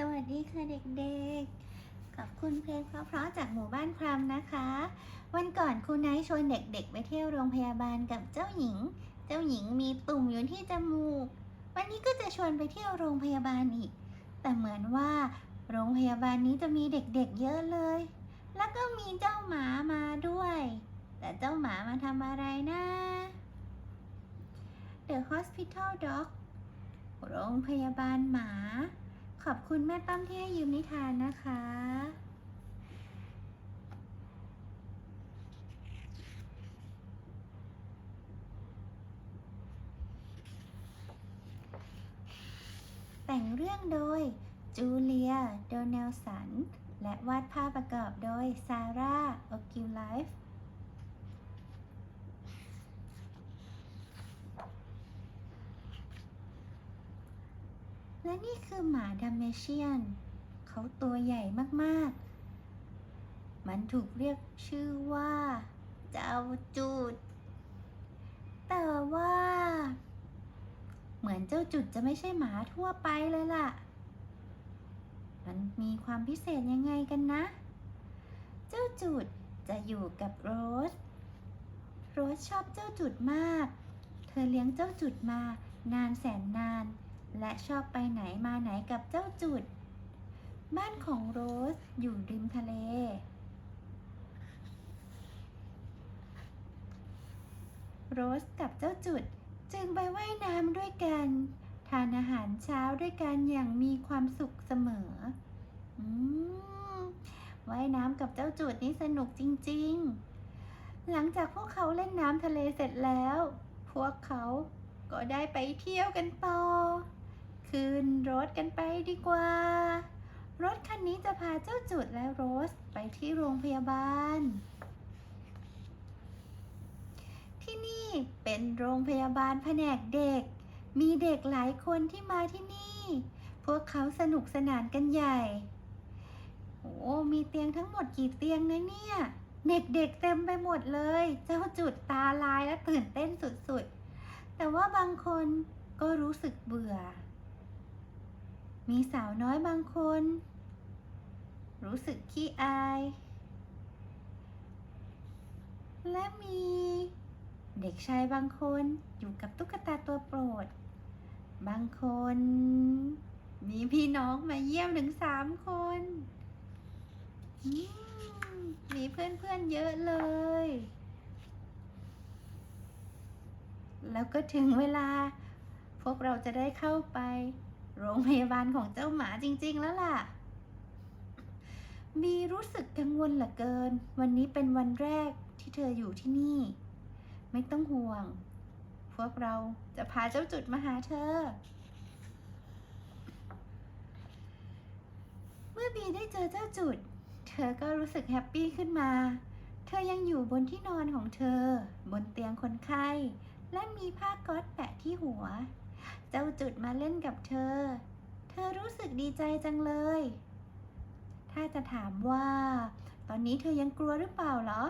สวัสดีค่ะเด็กๆ ขอบคุณเพลงเพราะๆจากหมู่บ้านครัมนะคะ วันก่อนครูไนท์ชวนเด็กๆ ไปเที่ยวโรงพยาบาลกับเจ้าหญิง เจ้าหญิงมีตุ่มอยู่ที่จมูก วันนี้ก็จะชวนไปเที่ยวโรงพยาบาลอีก แต่เหมือนว่า โรงพยาบาลนี้จะมีเด็กๆเยอะเลย แล้วก็มีเจ้าหมามาด้วย แต่เจ้าหมามาทำอะไรนะ The Hospital Dog โรงพยาบาลหมา ขอบคุณแม่ตั้มที่ให้ยืมนิทานนะคะ แต่งเรื่องโดย จูเลีย โดเนลสัน และวาดภาพประกอบโดย ซาร่า โอกิลไลฟ์ และนี่คือหมาดัมเมเชียน เขาตัวใหญ่มากๆ มันถูกเรียกชื่อว่า เจ้าจุด แต่ว่า เหมือนเจ้าจุดจะไม่ใช่หมาทั่วไปเลยล่ะ มันมีความพิเศษยังไงกันนะ เจ้าจุดจะอยู่กับโรส โรสชอบเจ้าจุดมาก เธอเลี้ยงเจ้าจุดมานานแสนนาน และชอบไปไหนมาไหนกับเจ้าจุด บ้านของโรสอยู่ริมทะเล โรสกับเจ้าจุดจึงไปไว่ายน้ำด้วยกัน ทานอาหารเช้าด้วยกันอย่างมีความสุขเสมออืมว่ายน้ำกับเจ้าจุดนี่สนุกจริง ๆ หลังจากพวกเขาเล่นน้ำทะเลเสร็จแล้ว พวกเขาก็ได้ไปเที่ยวกันต่อ ขึ้นรถกันไปดีกว่า รถคันนี้จะพาเจ้าจุดและโรสไปที่โรงพยาบาล ที่นี่เป็นโรงพยาบาลแผนกเด็ก มีเด็กหลายคนที่มาที่นี่ พวกเขาสนุกสนานกันใหญ่ โอ้มีเตียงทั้งหมดกี่เตียงนะเนี่ย เด็กๆเต็มไปหมดเลย เจ้าจุดตาลายและตื่นเต้นสุดๆ แต่ว่าบางคนก็รู้สึกเบื่อ มีสาวน้อยบางคน รู้สึกขี้อาย และมีเด็กชายบางคนอยู่กับตุ๊กตาตัวโปรด บางคน มีพี่น้องมาเยี่ยมถึงสามคนอืมมีเพื่อนๆเยอะเลย แล้วก็ถึงเวลา พวกเราจะได้เข้าไป โรงพยาบาลของเจ้าหมาจริง ๆ แล้วล่ะมีรู้สึกกังวลเหลือเกิน วันนี้เป็นวันแรกที่เธออยู่ที่นี่ ไม่ต้องห่วง พวกเราจะพาเจ้าจุดมาหาเธอ เมื่อบีได้เจอเจ้าจุด เธอก็รู้สึกแฮปปี้ขึ้นมา เธอยังอยู่บนที่นอนของเธอ บนเตียงคนไข้ และมีผ้าก๊อซแปะที่หัว เจ้าจุดมาเล่นกับเธอ เธอรู้สึกดีใจจังเลย ถ้าจะถามว่า ตอนนี้เธอยังกลัวหรือเปล่าเหรอ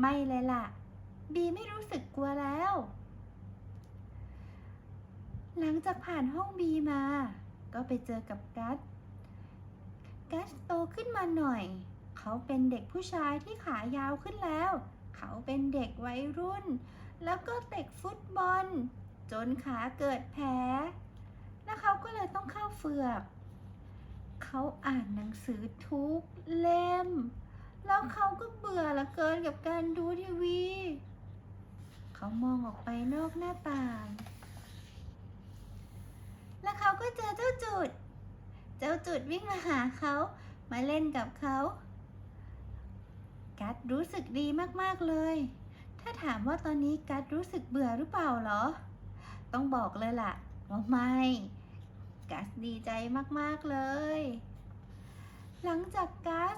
ไม่เลยล่ะ บีไม่รู้สึกกลัวแล้ว หลังจากผ่านห้องบีมา ก็ไปเจอกับกัสกัสโตขึ้นมาหน่อย เขาเป็นเด็กผู้ชายที่ขายาวขึ้นแล้ว เขาเป็นเด็กวัยรุ่น แล้วก็เตะฟุตบอล จนขาเกิดแผล แล้วเขาก็เลยต้องเข้าเฟือก เขาอ่านหนังสือทุกเล่ม แล้วเขาก็เบื่อลือเกินกับการดูทีวี เขามองออกไปนอกหน้าต่าง แล้วเขาก็เจอเจ้าจุด เจ้าจุดวิ่งมาหาเขามาเล่นกับเขากัดรู้สึกดีมาก ๆ เลย ถ้าถามว่าตอนนี้กัดรู้สึกเบื่อหรือเปล่าเหรอ ต้องบอกเลยล่ะว่าไม่กัสดีใจมากๆเลย หลังจากกัส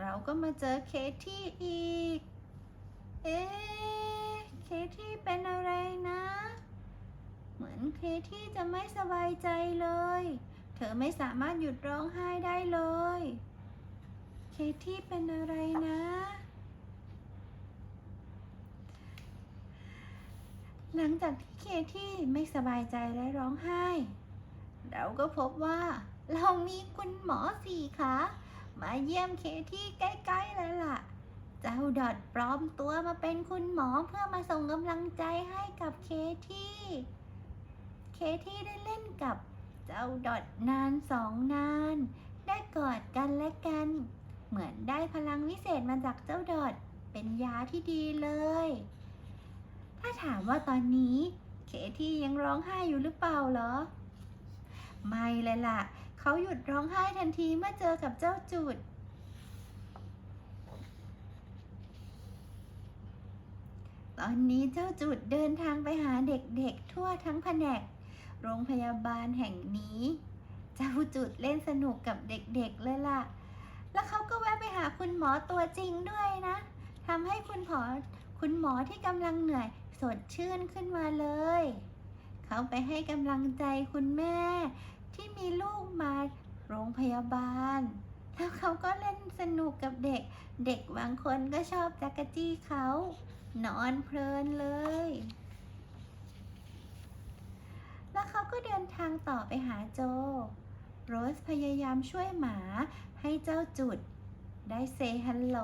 เราก็มาเจอเคที่อีก เอ๊ะเคที่เป็นอะไรนะ เหมือนเคที่จะไม่สบายใจเลย เธอไม่สามารถหยุดร้องไห้ได้เลย เคที่เป็นอะไรนะ หลังจากที่เคที่ไม่สบายใจและร้องไห้ เราก็พบว่า เรามีคุณหมอสี่ขามาเยี่ยมเคที่ใกล้ๆเลยล่ะ เจ้าดอดปลอมตัวมาเป็นคุณหมอเพื่อมาส่งกำลังใจให้กับเคที่ เคที่ได้เล่นกับเจ้าดอดนานสองนาน ได้กอดกันและกัน เหมือนได้พลังวิเศษมาจากเจ้าดอดเป็นยาที่ดีเลย ถ้าถามว่าตอนนี้เคที่ยังร้องไห้อยู่หรือเปล่าเหรอ ไม่เลยล่ะ เขาหยุดร้องไห้ทันทีเมื่อเจอกับเจ้าจุด ตอนนี้เจ้าจุดเดินทางไปหาเด็กๆทั่วทั้งแผนก โรงพยาบาลแห่งนี้ เจ้าจุดเล่นสนุกกับเด็กๆเลยล่ะ แล้วเขาก็แวะไปหาคุณหมอตัวจริงด้วยนะทำให้คุณหมอ คุณหมอที่กำลังเหนื่อยสดชื่นขึ้นมาเลย เขาไปให้กำลังใจคุณแม่ ที่มีลูกมาโรงพยาบาล แล้วเขาก็เล่นสนุกกับเด็ก เด็กบางคนก็ชอบจักรจี้เขา นอนเพลินเลย แล้วเขาก็เดินทางต่อไปหาโจ โรสพยายามช่วยหมาให้เจ้าจุด ได้เซฮัลโหล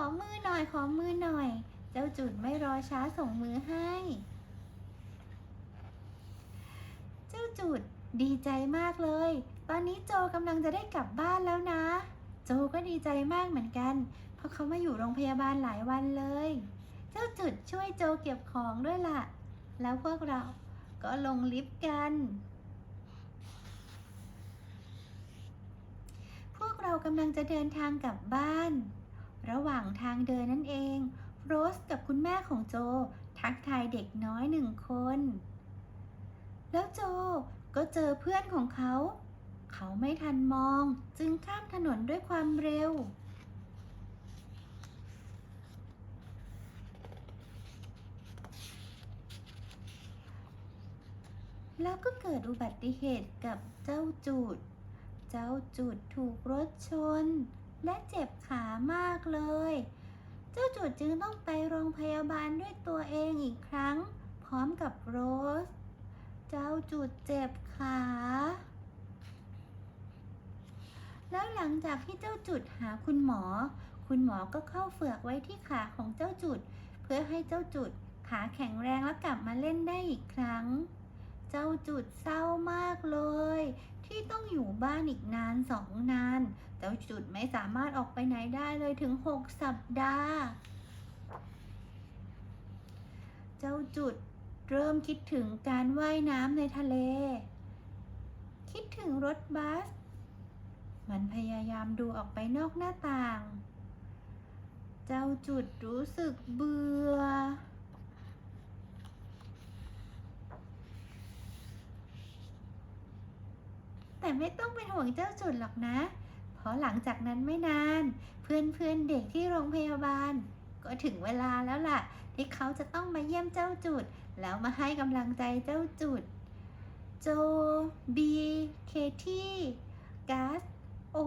อมือหน่อยขอมือหน่อย เจ้าจุดไม่รอช้าส่งมือให้ เจ้าจุดดีใจมากเลย ตอนนี้โจกำลังจะได้กลับบ้านแล้วนะ โจก็ดีใจมากเหมือนกัน เพราะเขามาอยู่โรงพยาบาลหลายวันเลย เจ้าจุดช่วยโจเก็บของด้วยล่ะ แล้วพวกเราก็ลงลิฟต์กัน พวกเรากำลังจะเดินทางกลับบ้าน ระหว่างทางเดินนั่นเอง โรสกับคุณแม่ของโจ ทักทายเด็กน้อยหนึ่งคน แล้วโจก็เจอเพื่อนของเขา เขาไม่ทันมองจึงข้ามถนนด้วยความเร็ว แล้วก็เกิดอุบัติเหตุกับเจ้าจูด เจ้าจูดถูกรถชน และเจ็บขามากเลย เจ้าจูดจึงต้องไปโรงพยาบาลด้วยตัวเองอีกครั้ง พร้อมกับโรส เจ้าจูดเจ็บขา แล้วหลังจากที่เจ้าจุดหาคุณหมอ คุณหมอก็เข้าเฝือกไว้ที่ขาของเจ้าจุด เพื่อให้เจ้าจุดขาแข็งแรงแล้วกลับมาเล่นได้อีกครั้ง เจ้าจุดเศร้ามากเลย ที่ต้องอยู่บ้านอีกนานสองนาน เจ้าจุดไม่สามารถออกไปไหนได้เลยถึงหกสัปดาห์ เจ้าจุดเริ่มคิดถึงการว่ายน้ำในทะเล คิดถึงรถบัส มันพยายามดูออกไปนอกหน้าต่าง เจ้าจุดรู้สึกเบื่อ แต่ไม่ต้องเป็นห่วงเจ้าจุดหรอกนะ เพราะหลังจากนั้นไม่นาน เพื่อนเพื่อนเด็กที่โรงพยาบาล ก็ถึงเวลาแล้วล่ะ ที่เขาจะต้องมาเยี่ยมเจ้าจุด แล้วมาให้กำลังใจเจ้าจุด โจ บี เคที่กัส โอ้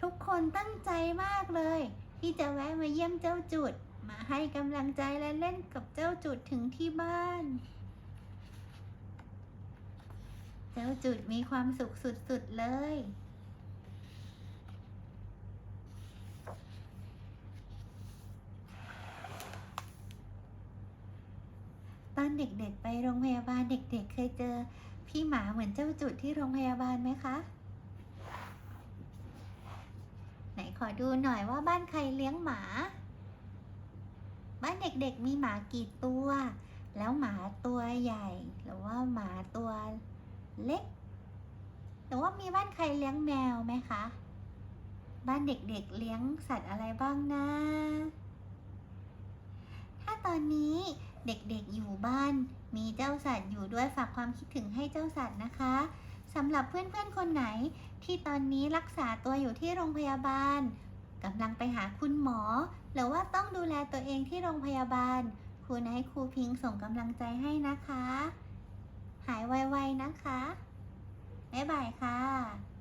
ทุกคนตั้งใจมากเลย ที่จะแวะมาเยี่ยมเจ้าจุด มาให้กำลังใจและเล่นกับเจ้าจุดถึงที่บ้าน เจ้าจุดมีความสุขสุดๆเลย ตอนเด็กๆไปโรงพยาบาลเด็ก ๆ เคยเจอพี่หมาเหมือนเจ้าจุดที่โรงพยาบาลไหมคะ ไหนขอดูหน่อยว่าบ้านใครเลี้ยงหมา บ้านเด็กๆมีหมากี่ตัว แล้วหมาตัวใหญ่ หรือว่าหมาตัว เล็กหรือว่ามีบ้านใครเลี้ยงแมวไหมคะ บ้านเด็กๆเลี้ยงสัตว์อะไรบ้างนะ ถ้าตอนนี้เด็กๆอยู่บ้าน มีเจ้าสัตว์อยู่ด้วยฝากความคิดถึงให้เจ้าสัตว์นะคะสำหรับเพื่อนๆคนไหนที่ตอนนี้รักษาตัวอยู่ที่โรงพยาบาลกำลังไปหาคุณหมอ หรือว่าต้องดูแลตัวเองที่โรงพยาบาลครูไนท์ครูพิงค์ส่งกำลังใจให้นะคะ หายไวๆนะคะ บ๊ายบายค่ะ